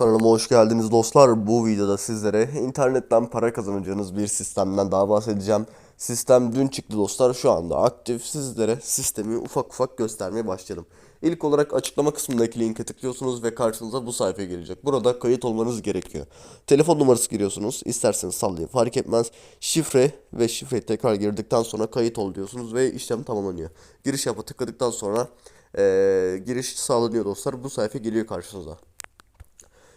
Kanalıma hoş geldiniz dostlar. Bu videoda sizlere internetten para kazanacağınız bir sistemden daha bahsedeceğim. Sistem dün çıktı dostlar. Şu anda aktif. Sizlere sistemi ufak ufak göstermeye başladım. İlk olarak açıklama kısmındaki linke tıklıyorsunuz ve karşınıza bu sayfa gelecek. Burada kayıt olmanız gerekiyor. Telefon numarası giriyorsunuz. İsterseniz sallayın fark etmez. Şifre ve şifreyi tekrar girdikten sonra kayıt ol diyorsunuz ve işlem tamamlanıyor. Giriş yapı tıkladıktan sonra eee, giriş sağlanıyor dostlar. Bu sayfa geliyor karşınıza.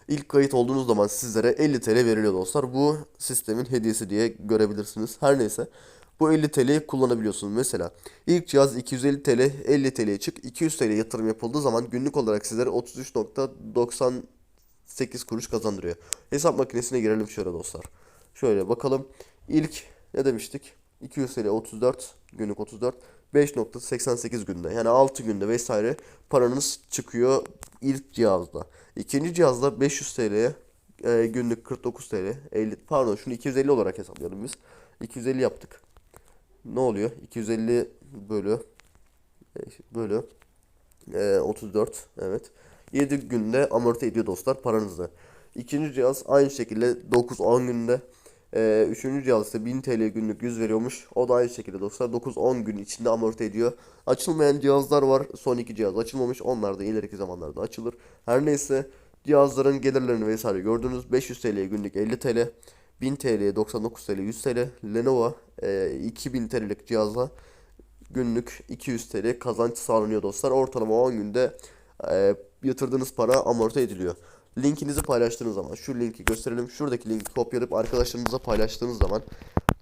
İlk kayıt olduğunuz zaman sizlere 50 TL veriliyor dostlar. Bu sistemin hediyesi diye görebilirsiniz. Her neyse. Bu 50 TL'yi kullanabiliyorsunuz. Mesela ilk cihaz 250 TL, 50 TL'ye çık. 200 TL yatırım yapıldığı zaman günlük olarak sizlere 33.98 kuruş kazandırıyor. Hesap makinesine girelim şöyle dostlar. Şöyle bakalım. İlk ne demiştik? 200 TL 34, günlük 34. 5.88 günde yani 6 günde vesaire paranız çıkıyor ilk cihazda. İkinci cihazda 500 TL'ye e, günlük 49 TL 50 pardon şunu 250 olarak hesaplayalım biz. 250 yaptık. Ne oluyor? 250 bölü e, bölü e, 34 evet. 7 günde amorti ediyor dostlar paranızı. İkinci cihaz aynı şekilde 9-10 günde. Ee, üçüncü cihaz ise 1000 TL günlük 100 veriyormuş. O da aynı şekilde dostlar 9-10 gün içinde amorti ediyor. Açılmayan cihazlar var. Son iki cihaz açılmamış. Onlar da ileriki zamanlarda açılır. Her neyse cihazların gelirlerini vesaire gördünüz. 500 TL günlük 50 TL. 1000 TL 99 TL 100 TL. Lenovo e, 2000 TL'lik cihazla günlük 200 TL kazanç sağlanıyor dostlar. Ortalama 10 günde e, yatırdığınız para amorti ediliyor. Linkinizi paylaştığınız zaman şu linki gösterelim. Şuradaki linki kopyalayıp arkadaşlarınıza paylaştığınız zaman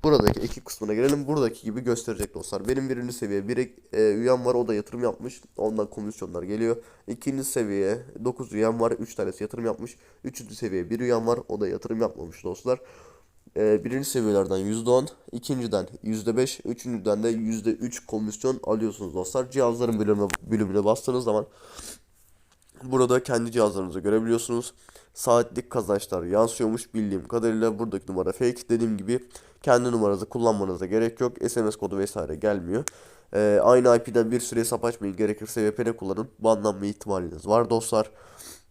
buradaki ekip kısmına gelelim. Buradaki gibi gösterecek dostlar. Benim birinci seviye bir e, üyem var. O da yatırım yapmış. Ondan komisyonlar geliyor. İkinci seviye 9 üyem var. 3 tanesi yatırım yapmış. Üçüncü seviye bir üyem var. O da yatırım yapmamış dostlar. Ee, birinci seviyelerden %10, ikinciden %5, üçüncüden de %3 komisyon alıyorsunuz dostlar. Cihazların bölümüne, bölümüne bastığınız zaman burada kendi cihazlarınızı görebiliyorsunuz. Saatlik kazançlar yansıyormuş bildiğim kadarıyla buradaki numara fake. Dediğim gibi kendi numaranızı kullanmanıza gerek yok. SMS kodu vesaire gelmiyor. Ee, aynı IP'den bir süre hesap açmayın. Gerekirse VPN kullanın. Banlanma ihtimaliniz var dostlar.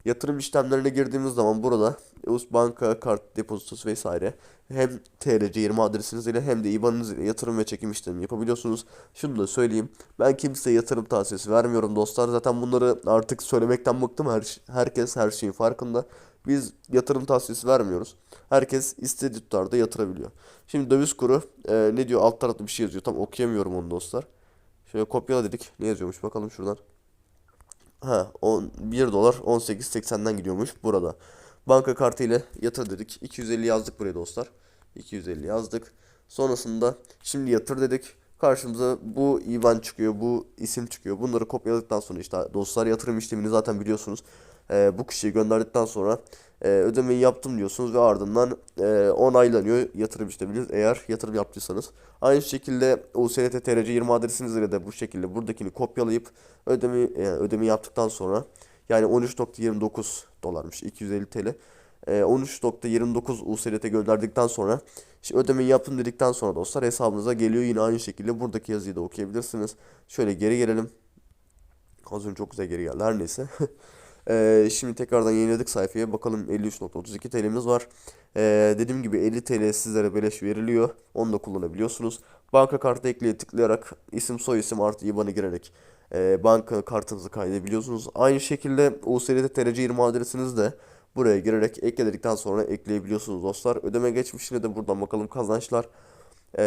Yatırım işlemlerine girdiğimiz zaman burada US banka, kart depozitosu vesaire hem TRC20 adresiniz ile hem de IBAN'ınız ile yatırım ve çekim işlemi yapabiliyorsunuz. Şunu da söyleyeyim. Ben kimseye yatırım tavsiyesi vermiyorum dostlar. Zaten bunları artık söylemekten bıktım. Her, herkes her şeyin farkında. Biz yatırım tavsiyesi vermiyoruz. Herkes istediği tutarda yatırabiliyor. Şimdi döviz kuru e, ne diyor? Alt tarafta bir şey yazıyor. Tam okuyamıyorum onu dostlar. Şöyle kopyala dedik. Ne yazıyormuş bakalım şuradan. Ha, 10, 1 dolar 18.80'den gidiyormuş burada. Banka kartı ile yatır dedik. 250 yazdık buraya dostlar. 250 yazdık. Sonrasında şimdi yatır dedik. Karşımıza bu IBAN çıkıyor, bu isim çıkıyor. Bunları kopyaladıktan sonra işte dostlar yatırım işlemini zaten biliyorsunuz. Ee, bu kişiye gönderdikten sonra e, ödemeyi yaptım diyorsunuz ve ardından e, onaylanıyor yatırım işleminiz eğer yatırım yaptıysanız. Aynı şekilde USDT TRC20 adresinizle de bu şekilde buradakini kopyalayıp ödeme yani ödeme yaptıktan sonra yani 13.29 dolarmış 250 TL. E, 13.29 USDT gönderdikten sonra işte ödemeyi yaptım dedikten sonra dostlar hesabınıza geliyor yine aynı şekilde buradaki yazıyı da okuyabilirsiniz. Şöyle geri gelelim. Az önce çok güzel geri geldi her neyse. Ee, şimdi tekrardan yeniledik sayfaya. Bakalım 53.32 TL'miz var. Ee, dediğim gibi 50 TL sizlere beleş veriliyor. Onu da kullanabiliyorsunuz. Banka kartı ekleye tıklayarak isim soy isim artı IBAN'ı girerek e, banka kartınızı kaydedebiliyorsunuz. Aynı şekilde USDT TRC20 adresinizi de buraya girerek ekledikten sonra ekleyebiliyorsunuz dostlar. Ödeme geçmişine de buradan bakalım kazançlar. Ee,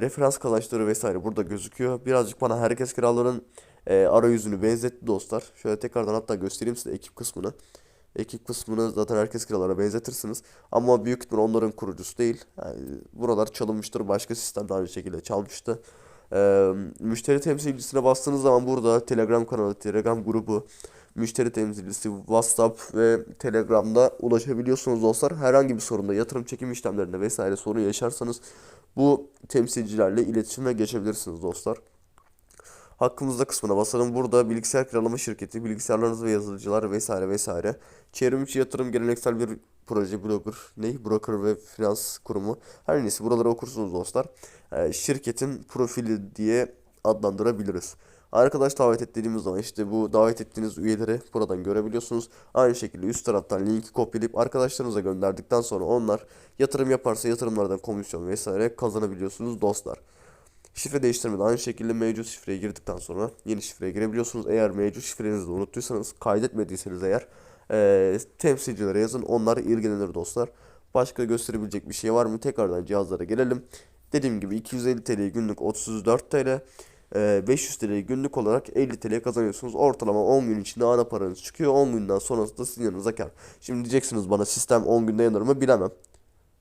referans kazançları vesaire burada gözüküyor. Birazcık bana herkes kiraların e, arayüzünü benzetti dostlar. Şöyle tekrardan hatta göstereyim size ekip kısmını. Ekip kısmını zaten herkes kiralara benzetirsiniz. Ama büyük ihtimal onların kurucusu değil. Yani buralar çalınmıştır. Başka sistemde aynı şekilde çalmıştı. Ee, müşteri temsilcisine bastığınız zaman burada Telegram kanalı, Telegram grubu, müşteri temsilcisi, WhatsApp ve Telegram'da ulaşabiliyorsunuz dostlar. Herhangi bir sorunda yatırım çekim işlemlerinde vesaire sorun yaşarsanız bu temsilcilerle iletişime geçebilirsiniz dostlar. Hakkımızda kısmına basalım. Burada bilgisayar kiralama şirketi, bilgisayarlarınız ve yazılımcılar vesaire vesaire. Çevrimiçi yatırım geleneksel bir proje blogger, ne? Broker ve finans kurumu. Her neyse buraları okursunuz dostlar. Ee, şirketin profili diye adlandırabiliriz. Arkadaş davet ettiğimiz zaman işte bu davet ettiğiniz üyeleri buradan görebiliyorsunuz. Aynı şekilde üst taraftan linki kopyalayıp arkadaşlarınıza gönderdikten sonra onlar yatırım yaparsa yatırımlardan komisyon vesaire kazanabiliyorsunuz dostlar. Şifre değiştirmede aynı şekilde mevcut şifreye girdikten sonra yeni şifreye girebiliyorsunuz. Eğer mevcut şifrenizi de unuttuysanız kaydetmediyseniz eğer eee temsilcilere yazın onlar ilgilenir dostlar. Başka gösterebilecek bir şey var mı? Tekrardan cihazlara gelelim. Dediğim gibi 250 TL günlük 34 TL. eee, 500 TL günlük olarak 50 TL kazanıyorsunuz. Ortalama 10 gün içinde ana paranız çıkıyor. 10 günden sonrası da sizin yanınıza kar. Şimdi diyeceksiniz bana sistem 10 günde yanır mı? Bilemem.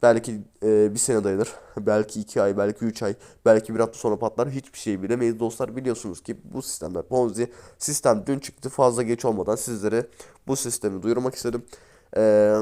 Belki e, bir sene dayanır. Belki iki ay, belki üç ay, belki bir hafta sonra patlar. Hiçbir şey bilemeyiz dostlar. Biliyorsunuz ki bu sistemler Ponzi. Sistem dün çıktı fazla geç olmadan sizlere bu sistemi duyurmak istedim. Eee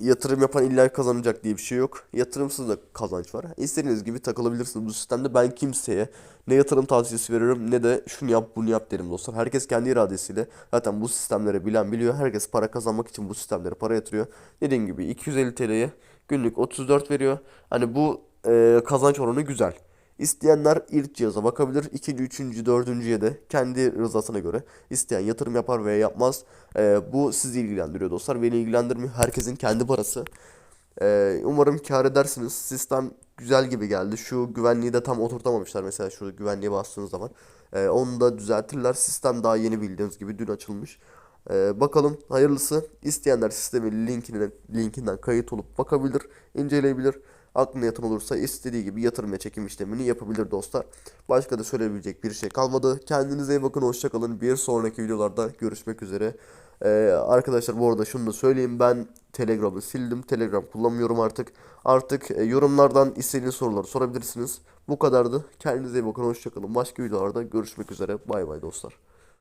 yatırım yapan illa kazanacak diye bir şey yok. Yatırımsız da kazanç var. İstediğiniz gibi takılabilirsiniz bu sistemde. Ben kimseye ne yatırım tavsiyesi veriyorum ne de şunu yap bunu yap derim dostlar. Herkes kendi iradesiyle zaten bu sistemleri bilen biliyor. Herkes para kazanmak için bu sistemlere para yatırıyor. Dediğim gibi 250 TL'ye günlük 34 veriyor. Hani bu e, kazanç oranı güzel. İsteyenler ilk cihaza bakabilir. İkinci, üçüncü, dördüncüye de kendi rızasına göre isteyen yatırım yapar veya yapmaz. Ee, bu sizi ilgilendiriyor dostlar. Beni ilgilendirmiyor. Herkesin kendi parası. Ee, umarım kâr edersiniz. Sistem güzel gibi geldi. Şu güvenliği de tam oturtamamışlar. Mesela şu güvenliğe bastığınız zaman. Ee, onu da düzeltirler. Sistem daha yeni bildiğiniz gibi dün açılmış. Ee, bakalım hayırlısı. İsteyenler sistemin linkine, linkinden kayıt olup bakabilir, inceleyebilir. Aklına yatan olursa istediği gibi yatırım ve çekim işlemini yapabilir dostlar. Başka da söyleyebilecek bir şey kalmadı. Kendinize iyi bakın, hoşça kalın. Bir sonraki videolarda görüşmek üzere. Ee, arkadaşlar bu arada şunu da söyleyeyim. Ben Telegram'ı sildim. Telegram kullanmıyorum artık. Artık e, yorumlardan istediğiniz soruları sorabilirsiniz. Bu kadardı. Kendinize iyi bakın, hoşça kalın. Başka videolarda görüşmek üzere. Bay bay dostlar.